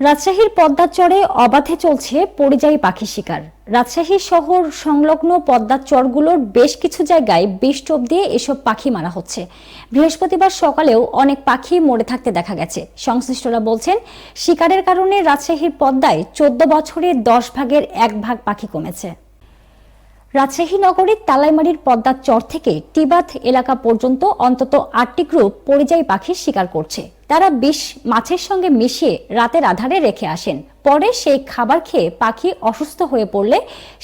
রাজশাহীর পদ্মার চরে অবাধে চলছে পরিযায়ী পাখি শিকার। রাজশাহী শহর সংলগ্ন পদ্মার চরগুলোর বেশ কিছু জায়গায় বিষ টোপ দিয়ে এসব পাখি মারা হচ্ছে। বৃহস্পতিবার সকালেও অনেক পাখি মরে থাকতে দেখা গেছে। সংশ্লিষ্টরা বলছেন, শিকারের কারণে রাজশাহীর পদ্মায় চোদ্দ বছরে দশ ভাগের এক ভাগ পাখি কমেছে। রাজশাহী নগরীর তালাইমারির পদ্মার চর থেকে টিবাত এলাকা পর্যন্ত অন্তত আটটি গ্রুপ পরিযায়ী পাখির শিকার করছে। তারা বিষ, মাছের সঙ্গে মিশিয়ে রাতের আধারে রেখে আসেন। পরে সেই খাবার খেয়ে পাখি অসুস্থ হয়ে পড়লে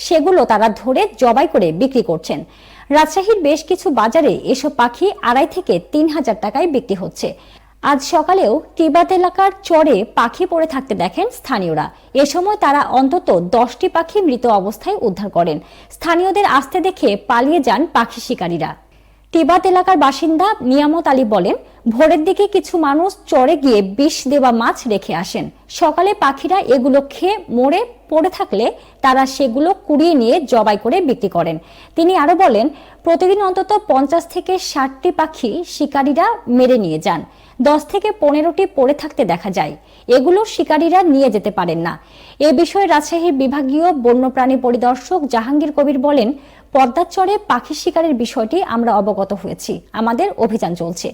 সেগুলো তারা ধরে জবাই করে বিক্রি করছেন। রাজশাহীর বেশ কিছু বাজারে এসব পাখি আড়াই থেকে তিন হাজার টাকায় বিক্রি হচ্ছে। আজ সকালেও টিবাত এলাকার চরে পাখি পড়ে থাকতে দেখেন স্থানীয়রা। এ সময় তারা অন্তত দশটি পাখি মৃত অবস্থায় উদ্ধার করেন। স্থানীয়দের আসতে দেখে পালিয়ে যান পাখি শিকারীরা। টিবাত এলাকার বাসিন্দা নিয়ামত আলী বলেন ভোরের দিকে কিছু মানুষ চরে গিয়ে বিষ দেওয়া মাছ রেখে আসেন। সকালে পাখিরা এগুলো খেয়ে মরে পড়ে থাকলে তারা সেগুলো কুড়িয়ে নিয়ে জবাই করে বিক্রি করেন। তিনি আরও বলেন, প্রতিদিন অন্তত পঞ্চাশ থেকে ষাটটি পাখি শিকারীরা মেরে নিয়ে যান। দশ থেকে পনেরোটি পড়ে থাকতে দেখা যায়। এগুলো শিকারীরা নিয়ে যেতে পারেন না। এ বিষয়ে রাজশাহীর বিভাগীয় বন্যপ্রাণী পরিদর্শক জাহাঙ্গীর কবির বলেন, পদ্মার চরে পাখি শিকারের বিষয়টি আমরা অবগত হয়েছি। আমাদের অভিযান চলছে।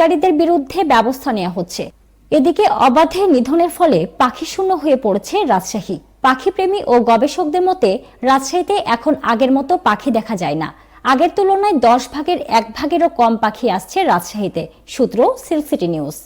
শিকারীদের বিরুদ্ধে ব্যবস্থা নেওয়া হচ্ছে। এদিকে অবাধে নিধনের ফলে পাখি শূন্য হয়ে পড়েছে রাজশাহী। পাখিপ্রেমী ও গবেষকদের মতে, রাজশাহীতে এখন আগের মতো পাখি দেখা যায় না। আগের তুলনায় দশ ভাগের এক ভাগেরও কম পাখি আসছে রাজশাহীতে। সূত্র সিলসিটি নিউজ।